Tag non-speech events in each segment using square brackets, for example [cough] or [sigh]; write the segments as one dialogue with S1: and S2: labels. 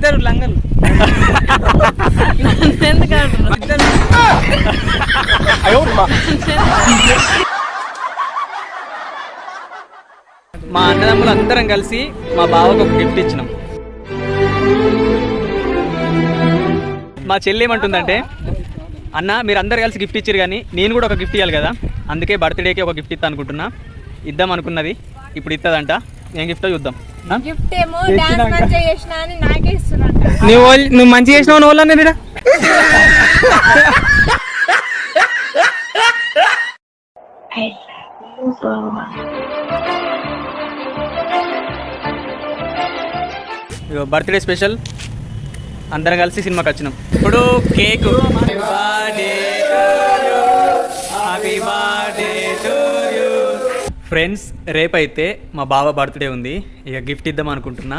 S1: ఇద్దరు లంగలు. ఇద్దరు మా అన్నదమ్ములు అందరం కలిసి మా బావకు ఒక గిఫ్ట్ ఇచ్చినాం. మా చెల్లి ఏమంటుందంటే అన్న మీరు అందరు కలిసి గిఫ్ట్ ఇచ్చారు కానీ నేను కూడా ఒక గిఫ్ట్ ఇవ్వాలి కదా. అందుకే బర్త్డేకి ఒక గిఫ్ట్ ఇస్తా అనుకుంటున్నా. ఇద్దాం అనుకున్నది. ఇప్పుడు ఇస్తుందంట ఏం గిఫ్ట్ చూద్దాం?
S2: గిఫ్ట్ ఏమో డాన్స్ మంచిగా చేసిన అని నాకే ఇస్తున్నట్టు
S1: నువ్వు వాళ్ళ- నువ్వు మంచిగా చేసినావు వాళ్ళ నేను ఇగో బర్త్డే స్పెషల్ అందరం కలిసి సినిమాకి వచ్చినాం. ఇప్పుడు కేక్. ఫ్రెండ్స్ రేపైతే మా బావ బర్త్డే ఉంది. ఇక గిఫ్ట్ ఇద్దాం అనుకుంటున్నా.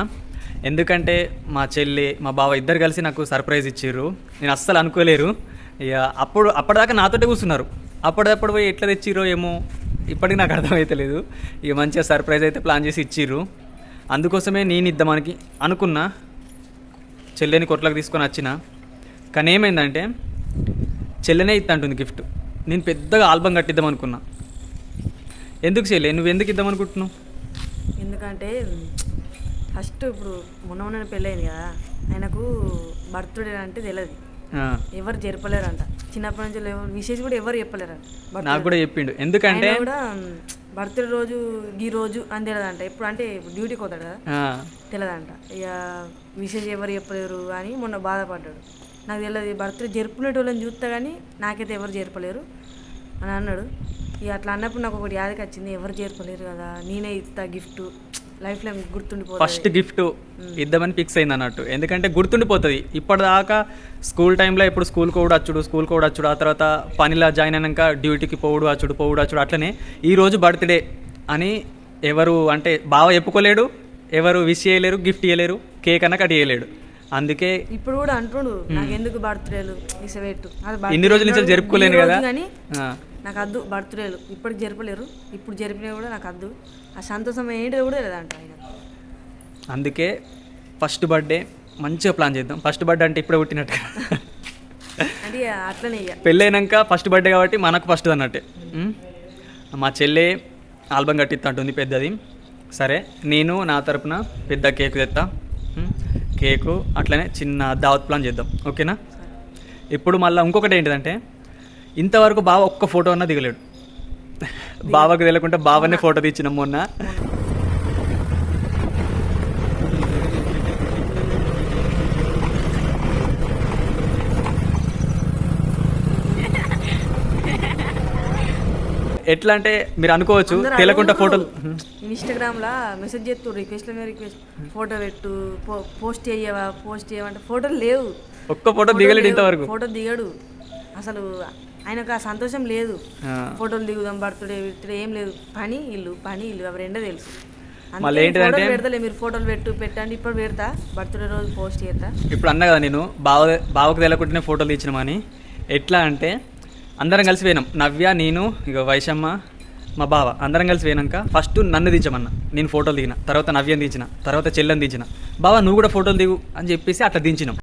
S1: ఎందుకంటే మా చెల్లి మా బావ ఇద్దరు కలిసి నాకు సర్ప్రైజ్ ఇచ్చారు నేను అస్సలు అనుకోలేరు. ఇక అప్పుడు అప్పటిదాకా నాతోటే కూర్చున్నారు. అప్పటిదప్పుడు పోయి ఎట్లా తెచ్చిర్రో ఏమో ఇప్పటికి నాకు అర్థమైతలేదు ఇక మంచిగా సర్ప్రైజ్ అయితే ప్లాన్ చేసి ఇచ్చిర్రు. అందుకోసమే నేను ఇద్దామనికి అనుకున్నా. చెల్లెని కొట్లకు తీసుకొని వచ్చిన. కానీ ఏమైందంటే చెల్లెనే ఇద్దంటుంది గిఫ్ట్. నేను పెద్దగా ఆల్బమ్ కట్టిద్దాం అనుకున్నా. ఎందుకు చెల్లె నువ్వు ఎందుకు ఇద్దాం అనుకుంటున్నావు?
S3: ఎందుకంటే ఫస్ట్ ఇప్పుడు మొన్న మొన్న పెళ్ళయింది కదా ఆయనకు బర్త్డే అంటే తెలియదు ఎవరు జరపలేరంట. చిన్నప్పటి నుంచి విశేష్ కూడా ఎవరు చెప్పలేరంట.
S1: నాకు కూడా చెప్పిండు. ఎందుకంటే
S3: కూడా బర్త్డే రోజు ఈ రోజు అని తెలియదంట ఎప్పుడు అంటే డ్యూటీకి పోతాడు కదా తెలియదంట ఇక విశేష్ ఎవరు చెప్పలేరు అని మొన్న బాధపడ్డాడు. నాకు తెలియదు బర్త్డే జరుపుకునేటోళ్ళని చూస్తా కానీ నాకైతే ఎవరు జరపలేరు. అని అన్నాడు. ఇక అట్లా అన్నప్పుడు నాకు ఒకటి యాదకి వచ్చింది ఎవరు జరపలేరు కదా నేనే ఇస్తా గిఫ్ట్ లైఫ్లో గుర్తుండిపోతుంది
S1: ఫస్ట్ గిఫ్ట్ ఇద్దామని ఫిక్స్ అయింది అన్నట్టు. ఎందుకంటే గుర్తుండిపోతుంది. ఇప్పటిదాకా స్కూల్ టైంలో ఇప్పుడు స్కూల్ కూడా వచ్చుడు స్కూల్ కూడా వచ్చుడు. ఆ తర్వాత పనిలో జాయిన్ అయినాక డ్యూటీకి పోవుడు వచ్చుడు పోవుడు వచ్చుడు అట్లనే ఈ రోజు బర్త్డే అని ఎవరు అంటే బాగా చెప్పుకోలేడు ఎవరు విష్ చేయలేరు గిఫ్ట్ ఇవ్వలేరు కేక్ అన్న కట్ చేయలేడు అందుకే
S3: ఇప్పుడు కూడా అంటుండు నాకు ఎందుకు బర్త్డేలు ఇసబెట్టు.
S1: ఇన్ని రోజుల నుంచి జరుపుకోలేను కదా.
S3: నాకు అద్దు బర్త్డేలు. ఇప్పటికి జరపలేరు. ఇప్పుడు జరిపినా కూడా నాకు అద్దు ఆ సంతోషం ఏంటిదో కూడా లేదంట ఆయన.
S1: అందుకే ఫస్ట్ బర్త్డే మంచిగా ప్లాన్ చేద్దాం. ఫస్ట్ బర్త్డే అంటే ఇప్పుడే పుట్టినట్టు
S3: అంటే అట్లనే
S1: పెళ్ళైనాక ఫస్ట్ బర్త్డే కాబట్టి మనకు ఫస్ట్ అన్నట్టే. మా చెల్లె ఆల్బమ్ కట్టిస్తుంటుంది పెద్దది. సరే నేను నా తరపున పెద్ద కేక్ తెస్తా. కేకు అట్లనే చిన్న దావత్ ప్లాన్ చేద్దాం. ఓకేనా? ఇప్పుడు మళ్ళీ ఇంకొకటి ఏంటిదంటే ఇంతవరకు బావ ఒక్క ఫోటో అన్నా దిగలేడు. బావకు తెలియకుండా బావనే ఫోటో తీచ్చినాం మొన్న. ఎట్లా అంటే మీరు అనుకోవచ్చు తెలియకుండా. ఫోటోలు
S3: ఇన్స్టాగ్రామ్ లా మెసేజ్ చేస్తూ రిక్వెస్ట్ రిక్వెస్ట్. ఫోటో పెట్టు పోస్ట్ చేయవా పోస్ట్ చేయమంటే ఫోటోలు లేవు.
S1: ఒక్క ఫోటో దిగలేడు ఇంతవరకు.
S3: ఫోటో దిగడు. అసలు ఆయనకు ఆ సంతోషం లేదు. ఫోటోలు దిగుదాం బర్త్డే బర్త్డే ఏం లేదు. పని ఇల్లు పని ఇల్లు అవి రెండే తెలుసు.
S1: మళ్ళీ
S3: ఫోటోలు పెడతలే మీరు ఫోటోలు పెట్టు పెట్టండి. ఇప్పుడు పెడతా బర్త్డే రోజు పోస్ట్ చేస్తా.
S1: ఇప్పుడు అన్నా కదా నేను బావ బావకు తెలియకుండానే ఫోటోలు తీసినామని ఎట్లా అంటే అందరం కలిసి పోయినాం. నవ్య నేను ఇక వైశమ్మ మా బావ అందరం కలిసి పోయినాక ఫస్ట్ నన్ను దించమన్న. నేను ఫోటోలు దిగిన తర్వాత నవ్యని దించిన తర్వాత చెల్లెని దించిన. బావ నువ్వు కూడా ఫోటోలు దిగు అని చెప్పేసి అట్లా దించినాం.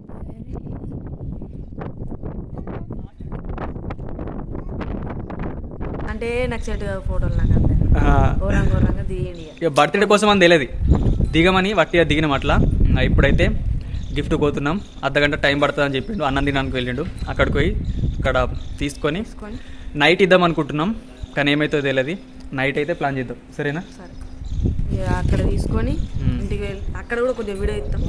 S3: ఫోటోలు నాకు
S1: బర్త్డే కోసం అని తెలియదు. దిగమని వట్టిగా దిగినాం అట్లా. ఇప్పుడైతే గిఫ్ట్ పోతున్నాం అర్ధగంట టైం పడుతుందని చెప్పిండు. అన్నం తినడానికి వెళ్ళిండు. అక్కడికి పోయి అక్కడ తీసుకొని నైట్ ఇద్దాం అనుకుంటున్నాం. కానీ ఏమైతుందో తెలియదు. నైట్ అయితే ప్లాన్ చేద్దాం. సరేనా?
S3: అక్కడ తీసుకొని. ఇంటికి వెళ్ళి అక్కడ కూడా కొద్దిగా వీడియో ఇస్తాం.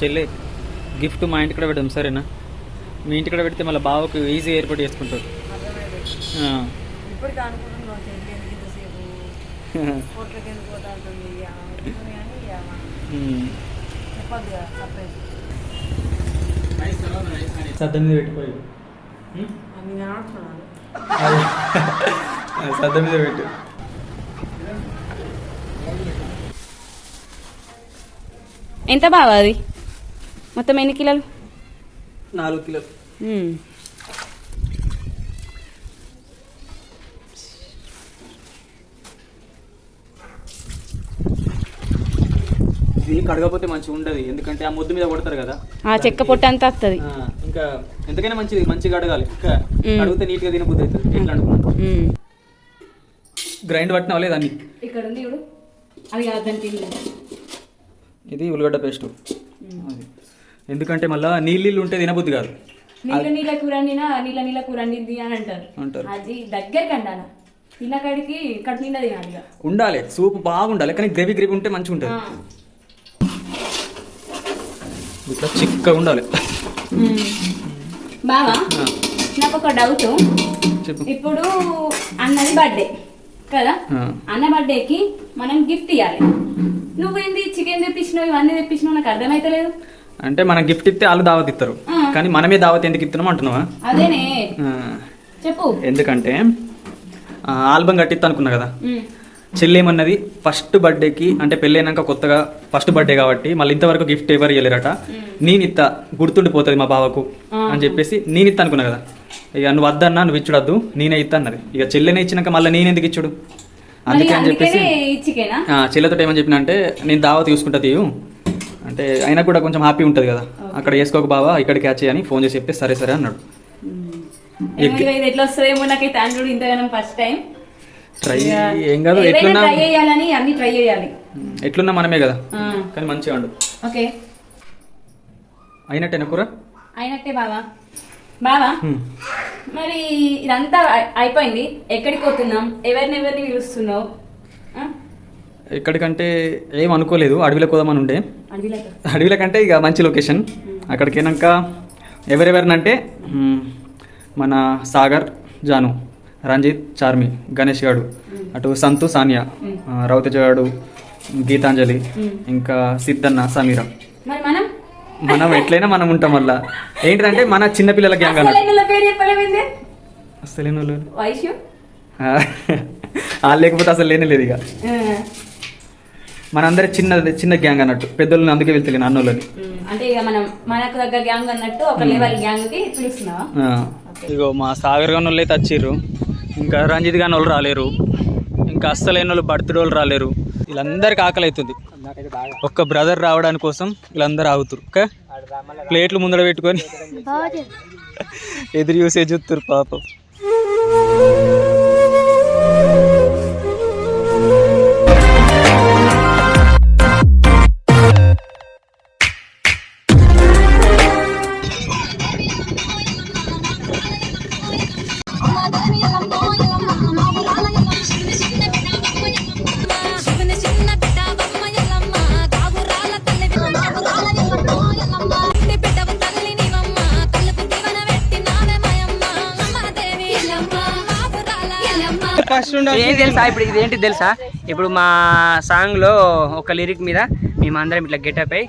S1: చెల్లి గిఫ్ట్ మా ఇంటికి కూడా పెడదాం సరేనా? మీ ఇంటికి కూడా పెడితే మళ్ళీ బావకు ఈజీ ఏర్పాటు చేసుకుంటాడు.
S3: సర్ప్రైజ్.
S1: సద్దం మీద సద్దం పెట్టు.
S2: ఎంత బాగా అది? మొత్తం ఎన్ని కిలోలు?
S1: నాలుగు కిలోలు. ఇది కడగపోతే మంచిగా ఉండదు ఎందుకంటే ఆ ముద్దు మీద కొడతారు కదా.
S2: ఆ చెక్క పొట్ట అంతా వస్తుంది
S1: ఇంకా ఎంతకైనా మంచిది మంచిగా కడగాలి. ఇంకా కడిగితే నీట్గా తినబుద్ధి అవుతుంది ఎట్లా అనుకున్నాను. గ్రైండ్ పట్టిన లేదు అన్ని?
S2: ఇక్కడ ఉంది అది
S1: ఇది ఉల్లిగడ్డ పేస్ట్. అది. ఎందుకంటే మళ్ళీ నీళ్ళు ఉంటే తినబుద్ధి కాదు.
S2: నీళ్ళ నీళ్ళ కూర వండినా నీళ్ళ నీళ్ళ కూర వండింది అని అంటారు.
S1: అంటారు.
S2: అది దగ్గరికి అండాల తిన్నకాడికి కడుపు నిండా తినాలి ఇక.
S1: ఉండాలి సూప్ బాగుండాలి కానీ గ్రేవీ గ్రేవీ ఉంటే మంచిగా ఉంటుంది.
S2: ఆ.
S1: ఇట్లా చిక్కగా ఉండాలి.
S2: బావా
S1: ఆ,
S2: నాకు ఒక డౌట్
S1: చెప్పు.
S2: ఇప్పుడు అన్నది బర్త్డే కదా?
S1: ఆ.
S2: అన్న బర్త్డేకి మనం గిఫ్ట్ ఇవ్వాలి నువ్వేంది చికెన్ తెప్పించినావు ఇవన్నీ తెప్పించినావు నాకు అర్థమైతలేదు.
S1: అంటే మనం గిఫ్ట్ ఇస్తే వాళ్ళు దావత్ ఇస్తారు. కానీ మనమే దావత్ ఎందుకు ఇస్తున్నాం అంటున్నావా?
S2: అదేనే. చెప్పు.
S1: ఎందుకంటే ఆల్బమ్ కట్టిస్తా అనుకున్నా కదా. చెల్లి ఏమన్నది ఫస్ట్ బర్త్డేకి అంటే పెళ్ళైనాక కొత్తగా ఫస్ట్ బర్త్డే కాబట్టి మళ్ళీ ఇంతవరకు గిఫ్ట్ ఎవరు ఇవ్వలేరట నేను ఇత్తా గుర్తుండిపోతుంది మా బావకు అని చెప్పేసి నేను ఇత్తా అనుకున్నా కదా. ఇక నువ్వు వద్దన్నా నువ్వు ఇచ్చుడద్దు నేనే ఇత్తా అన్నది. ఇక చెల్లెనే ఇచ్చినాక మళ్ళీ నేను ఎందుకు ఇచ్చుడు అందుకే అని చెప్పేసి చెల్లెతో ఏమని చెప్పిన అంటే నేను దావత్ తీసుకుంటా తీయు. అంటే అయినా కూడా కొంచెం హ్యాపీ ఉంటుంది కదా. అక్కడ వేసుకోక బావా ఇక్కడ క్యాచ్ అని ఫోన్ చేసి చెప్తే సరే సరే అన్నాడు.
S2: ఎట్లా వస్తుందేమో నాకైతే ఆండ్రాయిడ్ ఇంతగానం ఫస్ట్ టైం
S1: ట్రై ఏం కాదు ఎట్లున్నా
S2: ట్రై చేయాలని అన్ని ట్రై చేయాలి.
S1: ఎట్లున్నా మనమే కదా. కానీ మంచిగా అండు
S2: ఓకే.
S1: అయినట్టేనా కూర?
S2: అయినట్టే బావా. బావా. మరి ఇదంతా అయి- అయిపోయింది. ఎక్కడికి పోతున్నాం? ఎవరిని ఎవరిని పిలుస్తున్నావు?
S1: ఎక్కడికంటే ఏం అనుకోలేదు. అడవిలోకి పోదామని ఉండే. అడవిలో కంటే ఇక మంచి లొకేషన్. అక్కడికి వెళ్ళాక ఎవరెవరినంటే మన సాగర్ జాను రంజిత్ చార్మి గణేష్ గాడు అటు సంతు సానియా ఆ, రవితేజ గాడు గీతాంజలి ఇంకా సిద్ధన్న సమీర.
S2: మరి మనం?
S1: ఎట్లయినా మనం ఉంటాం మళ్ళా ఏంటిదంటే మన చిన్నపిల్లల గ్యాంగ్
S2: అసలు [laughs]
S1: వాళ్ళు. లేకపోతే అసలు లేనే లేదు ఇక. మనందరి చిన్న చిన్న గ్యాంగ్ అన్నట్టు. పెద్దోళ్ళని అందుకే వెళ్తే అన్నోళ్ళని.
S2: అంటే ఇక మనం మనకు దగ్గర గ్యాంగ్ అన్నట్టు ఒక లెవెల్ గ్యాంగ్కి పిలుస్తున్నావా?
S1: ఆ. ఇగో మా సాగర్ గాని వాళ్ళు అయితే వచ్చిర్రు. ఇంకా రంజిత్ గాని వాళ్ళు రాలేరు. ఇంకా అస్సలైన వాళ్ళు బర్త్డే వాళ్ళు రాలేరు. వీళ్ళందరికి ఆకలి అవుతుంది ఒక్క బ్రదర్ రావడానికి కోసం వీళ్ళందరూ ఆగుతారు ఓకే? ప్లేట్లు ముందర పెట్టుకొని ఎదురు చూసే చూస్తారు పాపం.
S4: ఏం తెలుసా? ఇప్పుడు ఇది ఏంటి తెలుసా? ఇప్పుడు మా సాంగ్లో ఒక లిరిక్ మీద మేమందరం ఇట్లా గెటప్ అయి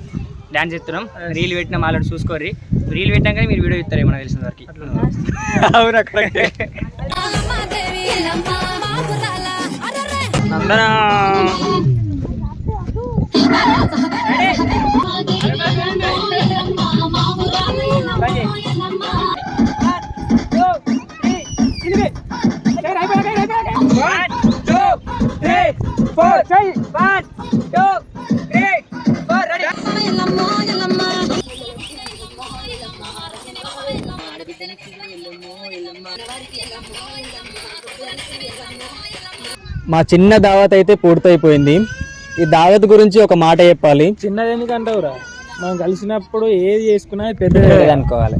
S4: డాన్స్ చేస్తున్నాం. రీల్ పెట్టిన వాళ్ళని చూసుకోర్రి. రీల్ పెట్టాక మీరు వీడియో ఇస్తారు ఏమన్నా తెలిసిన వరకు.
S1: అవును అక్కడ. మా చిన్న దావత్ అయితే పూర్తయిపోయింది. ఈ దావత్ గురించి ఒక మాట చెప్పాలి.
S5: చిన్నది ఎందుకంటావురా మనం కలిసినప్పుడు ఏది చేసుకున్నా పెద్దది
S4: అనుకోవాలి.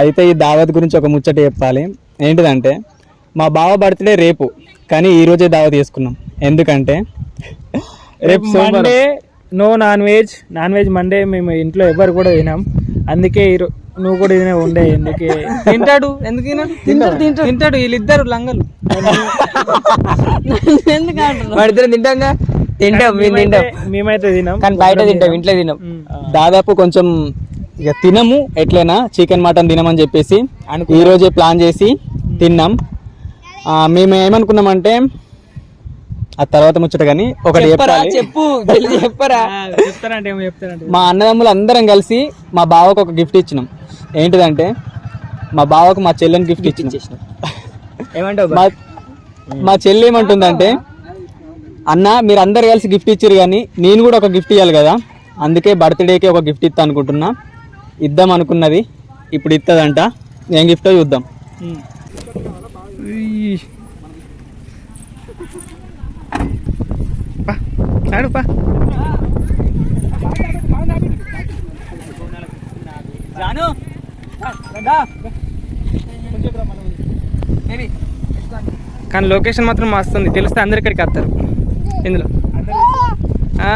S1: అయితే ఈ దావత్ గురించి ఒక ముచ్చట చెప్పాలి. ఏంటిదంటే మా బావ బర్త్డే రేపు. కానీ ఈ రోజే దావత్ చేసుకున్నాం ఎందుకంటే రేపు
S5: Monday no non veg non veg Monday మేము ఇంట్లో ఎవరు కూడా తినాం. అందుకే ఈరో నువ్వు కూడా తినే ఉండే ఎందుకే? తింటాడు ఎందుకు? తింటాడు తింటాడు. తింటాడు. వీళ్ళిద్దరు లంగలు.
S4: వాడిద్దరం తింటాంగా? తింటాం మేము తింటాం.
S5: మేమైతే- తినాం.
S4: కానీ బయట తింటాం ఇంట్లో తినాం.
S1: దాదాపు కొంచెం ఇక తినము ఎట్లయినా చికెన్ మటన్ తినమని చెప్పేసి ఈ రోజే ప్లాన్ చేసి తిన్నాం. మేము ఏమనుకున్నామంటే ఆ తర్వాత ముచ్చట కానీ ఒకటి చెప్పాలి.
S4: చెప్పు చెప్పరా.
S1: మా అన్నదమ్ములు అందరం కలిసి మా బావకు ఒక గిఫ్ట్ ఇచ్చినాం. ఏంటిదంటే మా బావకు మా చెల్లెని గిఫ్ట్
S4: ఏమంటావు
S1: మా మా చెల్లి ఏమంటుందంటే అన్న మీరు అందరు కలిసి గిఫ్ట్ ఇచ్చారు కానీ నేను కూడా ఒక గిఫ్ట్ ఇవ్వాలి కదా. అందుకే బర్త్డేకి ఒక గిఫ్ట్ ఇస్తా అనుకుంటున్నా. ఇద్దాం అనుకున్నది ఇప్పుడు ఇస్తుందంట ఏం గిఫ్టో చూద్దాం.
S5: పా కానీ లొకేషన్ మాత్రం మస్తుంది తెలిస్తే అందరు ఇక్కడికి వస్తారు. ఇందులో. ఆ?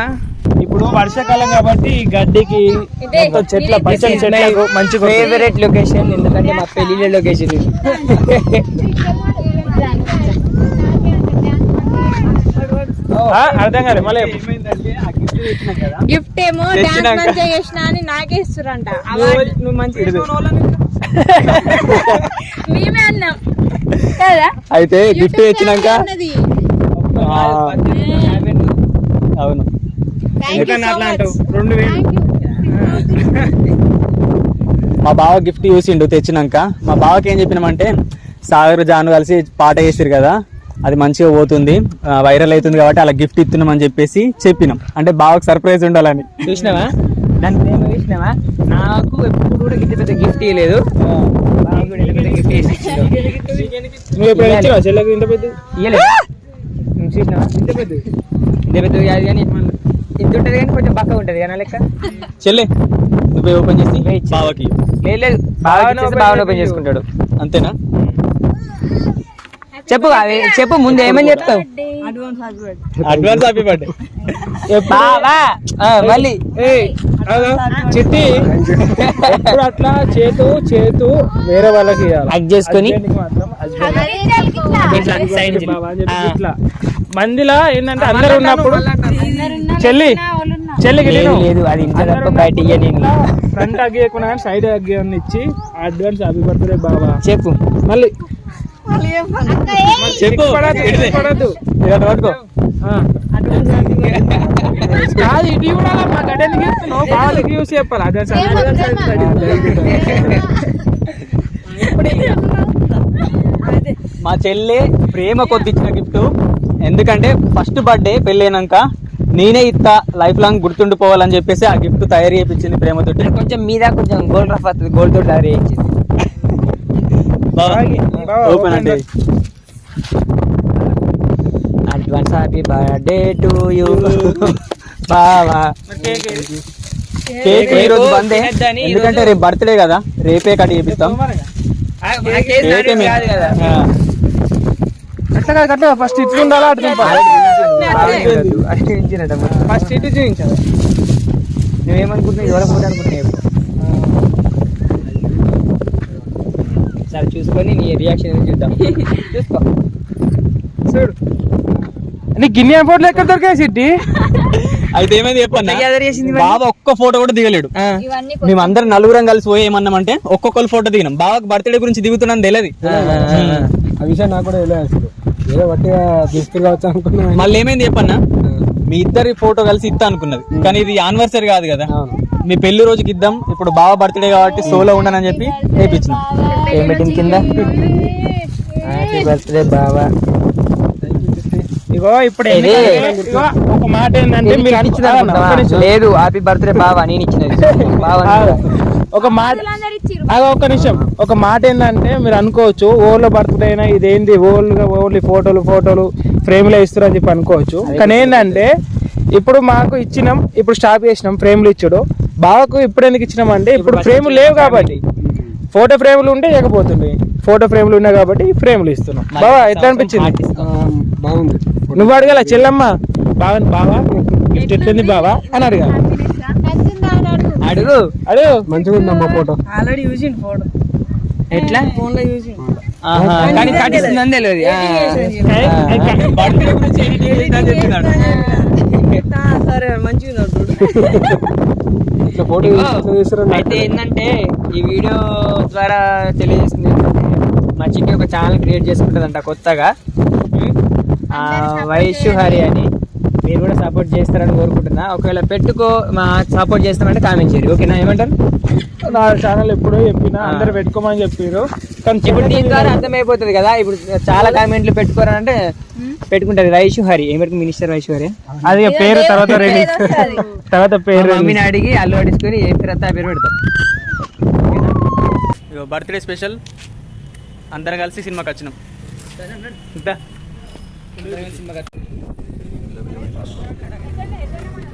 S5: ఇప్పుడు వర్షాకాలం కాబట్టి ఈ గడ్డికి మొత్తం చెట్ల పచ్చని చెట్లకు మంచిగా ఉంటుంది.
S4: ఫేవరెట్ లొకేషన్ ఎందుకంటే మా పెళ్ళి లొకేషన్
S5: అర్థం కాదు మళ్ళీ
S6: గిఫ్ట్ ఏమో డాన్స్ మంచిగా చేసిన అని నాకే ఇస్తురంట
S5: నువ్వు- మంచిగా
S6: మేమే అన్నాం. కదా?
S1: అయితే గిఫ్ట్ ఆ, అవును.
S5: అట్లా అంటావు. రెండు వేలు.
S1: మా బావ గిఫ్ట్ చూసిండు తెచ్చినాక. మా బావకి ఏం చెప్పినామంటే సాగర్ జాను కలిసి పాట చేసిరు కదా అది మంచిగా పోతుంది వైరల్ అవుతుంది కాబట్టి అలా గిఫ్ట్ ఇస్తున్నాం అని చెప్పేసి చెప్పినాం. అంటే బావకు సర్ప్రైజ్ ఉండాలని.
S4: చూసినావా? దాని ప్రేమ చూసినావా? నాకు ఎప్పుడు కూడా ఇంత పెద్ద గిఫ్ట్ ఇవ్వలేదు ఇంత పెద్ద
S5: ఇంత పెద్ద?
S4: ఇయ్యలేదు. నువ్వు చూసినావా ఇంత పెద్ద? ఇంత పెద్ద కాదు కానీ ఇంత ఉంటుంది కానీ కొంచెం బక్క ఉంటుంది కానీ లెక్క?
S1: చెల్లె నువ్వే ఓపెన్ చేసి. బావకి.
S4: లేదు ఓపెన్ చేసుకుంటాడు.
S1: అంతేనా?
S4: చెప్పు అవి చెప్పు ముందు ఏమని చెప్తావు?
S1: అడ్వాన్స్ హ్యాపీ బర్త్డే
S4: బావా మళ్ళీ.
S5: చిట్టి. అట్లా? చేతు చేతు. వేరే వాళ్ళకి.
S4: హగ్ చేసుకొని.
S5: ఇట్లా. మందిలా ఏంటంటే అందరు ఉన్నప్పుడు చెల్లి చెల్లికి
S4: లేదు లేదు అది ఇంత తప్ప బయట
S5: ఫ్రంట్ అగ్గి ఇవ్వకుండా కానీ సైడ్ అగ్గి అని ఇచ్చి అడ్వాన్స్ హ్యాపీ బర్త్డే బాబా.
S4: చెప్పు.
S5: మళ్ళీ.
S1: చెప్పు.
S5: పడద్దు
S1: ఇడిదే.
S5: మా ఇస్తున్నావు బావాలకి చెప్పాలి.
S1: మా చెల్లె ప్రేమ కొద్ది ఇచ్చిన గిఫ్ట్ ఎందుకంటే ఫస్ట్ బర్త్డే పెళ్ళైనాక నేనే ఇస్తా లైఫ్ లాంగ్ గుర్తుండిపోవాలని చెప్పేసి ఆ గిఫ్ట్ తయారు చేయించింది ప్రేమతోటి.
S4: కొంచెం మీద కొంచెం గోల్డ్ రఫ్ అవుతుంది గోల్డ్ తోటి తయారు చేయించింది.
S1: ఓపెన్ అంటే
S4: advance happy birthday to you బావా
S1: కేక్ ఈ రోజు బందే. ఎందుకంటే రేపు బర్త్డే కదా. రేపే కట్ చేపిస్తాం.
S5: అట్లా కాదు? ఫస్ట్ ఇట్లు ఉండాలా అటు ఫస్ట్ ఇటు చూపించాలి.
S4: నువ్వేమనుకుంటున్నావు? ఎవరో పోటీ అనుకుంటున్నావు సరే చూసుకొని నీ రియాక్షన్ చూద్దాం. చూసుకో.
S5: చూడు. నీ గిన్నె ఫోటోలు ఎక్కడ దొరికాయి సిట్టి [laughs]
S1: అయితే ఏమైంది
S4: మరి?
S1: బావ ఒక్క ఫోటో కూడా దిగలేడు.
S6: ఇవన్నీ
S1: మేము అందరం నలుగురం కలిసి పోయి ఏమన్నామంటే ఒక్కొక్కరు ఫోటో దిగినాం. బావకు బర్త్డే గురించి దిగుతున్నాను తెలియదు
S5: ఆ విషయం నాకు కూడా తెలియదు అసలు. ఏదో వట్టిగా తీసుకుని కావచ్చు అనుకున్నా
S1: మళ్ళీ ఏమైంది చెప్పన్నా? మీ ఇద్దరి ఫోటో కలిసి ఇస్తా అనుకున్నది. కానీ ఇది యానివర్సరీ కాదు కదా. మీ పెళ్ళి రోజుకి ఇద్దాం. ఇప్పుడు బావ బర్త్డే కాబట్టి సోలో ఉండనని చెప్పి వేయించిన.
S4: ఏం పెట్టింది కింద? హ్యాపీ బర్త్డే బావా.
S5: ఇగో ఇప్పుడు ఒక మాట ఏంటంటే మీరు.
S4: లేదు హ్యాపీ బర్త్డే బావా నేను ఇచ్చినది. [laughs]
S5: ఒక మాట ఆగు, ఒక్క నిమిషం. ఒక మాట ఏంటంటే మీరు అనుకోవచ్చు ఓళ్ళ బర్త్డే అయినా ఇదేంది ఓల్డ్గా ఓన్లీ ఫోటోలు ఫోటోలు ఫ్రేమ్లో ఇస్తారు అని చెప్పి అనుకోవచ్చు. కానీ ఏంటంటే ఇప్పుడు మాకు ఇచ్చినాం ఇప్పుడు స్టాప్ చేసినాం ఫ్రేమ్లు ఇచ్చుడు. బావకు ఇప్పుడు ఎందుకు ఇచ్చినాం అంటే ఇప్పుడు ఫ్రేములు లేవు కాబట్టి. ఫోటో ఫ్రేములు ఉంటే ఇవ్వకపోతుండే ఫోటో ఫ్రేములు ఉన్నాయి కాబట్టి ఫ్రేములు ఇస్తున్నాం. బావా ఎట్లా అనిపించింది?
S7: బాగుంది.
S5: నువ్వు అడగాల చెల్లమ్మ. బావా బావా? గిఫ్ట్ ఎట్లుంది బావా? అని అడగాలి
S4: అడుగు.
S5: అడుగు
S7: మంచిగా ఉందమ్మా ఫోటో
S3: ఆల్రెడీ చూసిండు ఫోటో
S4: ఎట్లా?
S3: ఫోన్లో చూసిండు
S4: ఆహా, కానీ కట్టిస్తుందని తెలియదు.
S3: సరే మంచిగా
S4: అయితే ఏంటంటే ఈ వీడియో ద్వారా తెలియజేస్తుంది ఏంటంటే మా చిట్టి ఒక ఛానల్ క్రియేట్ చేసుకుంటుందంట కొత్తగా. ఆ, వైషు హరి అని. మీరు కూడా సపోర్ట్ చేస్తారని కోరుకుంటున్నా. ఒకవేళ పెట్టుకో మా సపోర్ట్ చేస్తామంటే కామెంట్ చేయరు. ఓకేనా? ఏమంటారు?
S5: నా ఛానల్ ఎప్పుడో చెప్పిన అందరు పెట్టుకోమని చెప్పారు కానీ
S4: ఇప్పుడు దీని ద్వారా అర్థమైపోతుంది కదా. ఇప్పుడు చాలా కామెంట్లు పెట్టుకోరంటే పెట్టుకుంటారు. వైషు హరి ఏం పెట్టుకుని మినిస్టర్ వైషు హరి?
S5: అది పేరు తర్వాత రెడీ [laughs] తర్వాత పేరు
S4: మమ్మీని అడిగి అల్లు అడుచుకొని ఏ పేరు ఆ పేరు పెడతాం.
S1: బర్త్డే స్పెషల్ అందరం కలిసి సినిమాకి వచ్చినాం.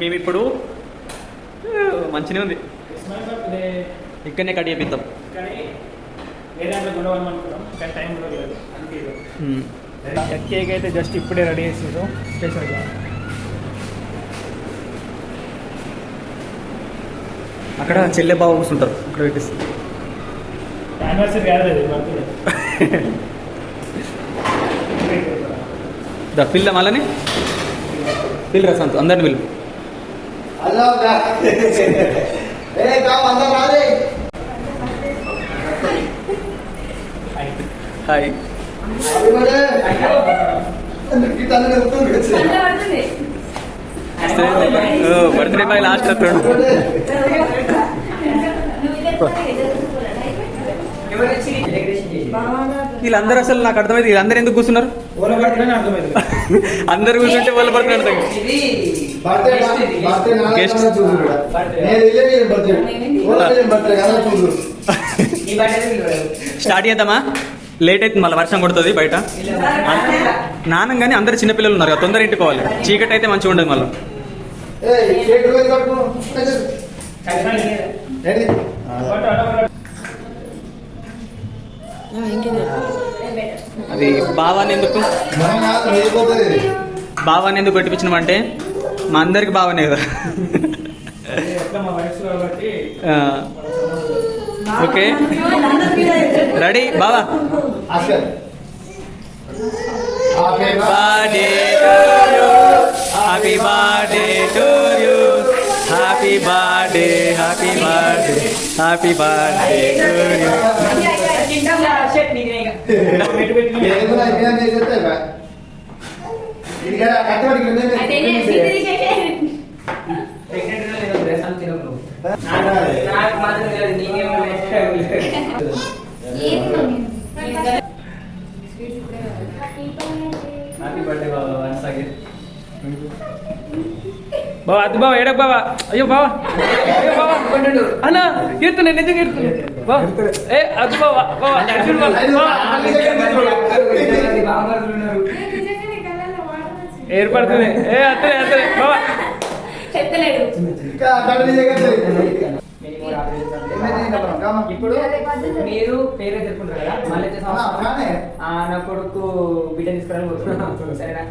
S1: మేము ఇప్పుడు మంచిగా ఉంది. ఇక్కడనే కట్ చేపిద్దాం.
S5: కేక్ అయితే జస్ట్ ఇప్పుడే రెడీ చేసారు స్పెషల్గా
S1: అక్కడ చెల్లె బావ కూర్చుంటారు. అక్కడ పెట్టేసి.
S5: యానివర్సరీ కాదు అది బర్త్డే
S1: దా పిల్ల హాయ్ బర్త్డే బాయ్ లాస్ట్ అతడు వీళ్ళందరూ అసలు నాకు అర్థమైంది వీళ్ళందరూ ఎందుకు కూర్చున్నారు? అందరు కూర్చుంటే వాళ్ళు పడుతున్న అర్థం Guest. స్టార్ట్ చేద్దామా? లేట్ అయితే మళ్ళీ వర్షం కొడుతుంది బయట. నానం కానీ అందరు చిన్నపిల్లలు ఉన్నారు కదా తొందర ఇంటికోవాలి. చీకటి అయితే మంచిగా ఉండదు మళ్ళీ. అది బావాని ఎందుకు? బావాని ఎందుకు కొట్టిపించినామంటే మా అందరికి బావనే కదా. ఓకే. రెడీ? బావా? Birthday happy birthday to you happy birthday happy birthday happy birthday to you
S4: నాకు మాత్రం తెలియదు నీకేమో
S5: బావా అది బావా ఏడకు బావా. అయ్యో బావా. అయ్యో బావా. అన్న ఎత్తు నేను ఎందుకు ఎత్తు బావా ఏ అది బావా బావా ఏర్పడుతుంది. ఏ అత్తలే అత్తలే బావా
S2: చెప్తలేడు.
S4: ఇప్పుడు మీరు పేరే చెప్పుకుంటారు కదా మళ్ళీ నా కొడుకు బిడ్డ తీసుకురాని కోరుకుంటున్నాను [laughs] సరేనా?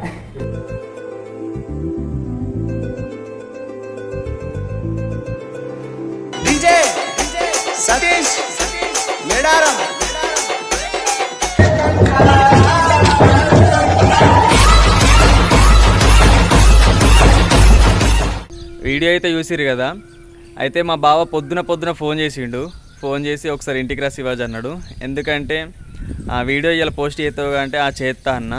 S1: వీడియో అయితే చూసిరు కదా. అయితే మా బావ పొద్దున పొద్దున ఫోన్ చేసిండు. ఫోన్ చేసి ఒకసారి ఇంటికి రా శివాజ్ అన్నాడు. ఎందుకంటే ఆ వీడియో ఇలా పోస్ట్ చేస్తావు అంటే ఆ చేస్తా అన్న.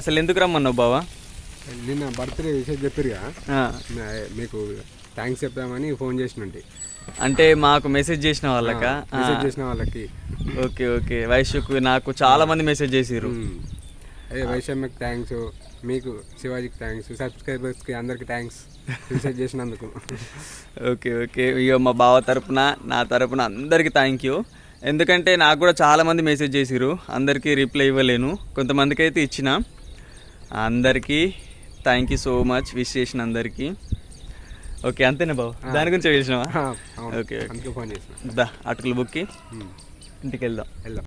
S1: అసలు ఎందుకు రమ్మన్నావు బావా?
S7: నిన్న బర్త్డే విషయం చెప్పారుగా మీకు థ్యాంక్స్ చెప్దామని ఫోన్ చేసినండి
S1: అంటే మాకు మెసేజ్ చేసిన వాళ్ళక?
S7: మెసేజ్ చేసిన వాళ్ళకి.
S1: Okay okay. వైశ్యకు నాకు చాలా మంది మెసేజ్ చేసిర్రు.
S7: ఉమ్. అదే వైషమ్యకి థ్యాంక్స్ మీకు శివాజీకి థ్యాంక్స్ సబ్స్క్రైబర్స్కి అందరికి థ్యాంక్స్ మెసేజ్ చేసినందుకు.
S1: Okay okay. ఇక మా బావ తరపున నా తరపున అందరికీ థ్యాంక్ యూ ఎందుకంటే నాకు కూడా చాలామంది మెసేజ్ చేసిరు అందరికీ రిప్లై ఇవ్వలేను. కొంతమందికి అయితే ఇచ్చిన. అందరికీ thank you so much wish చేసిన అందరికీ ఓకే అంతేనా బావ దాని గురించి చేసినావా. ఓకే దా అటుకులు బుక్కి. ఇంటికి వెళ్దాం
S7: వెళ్దాం.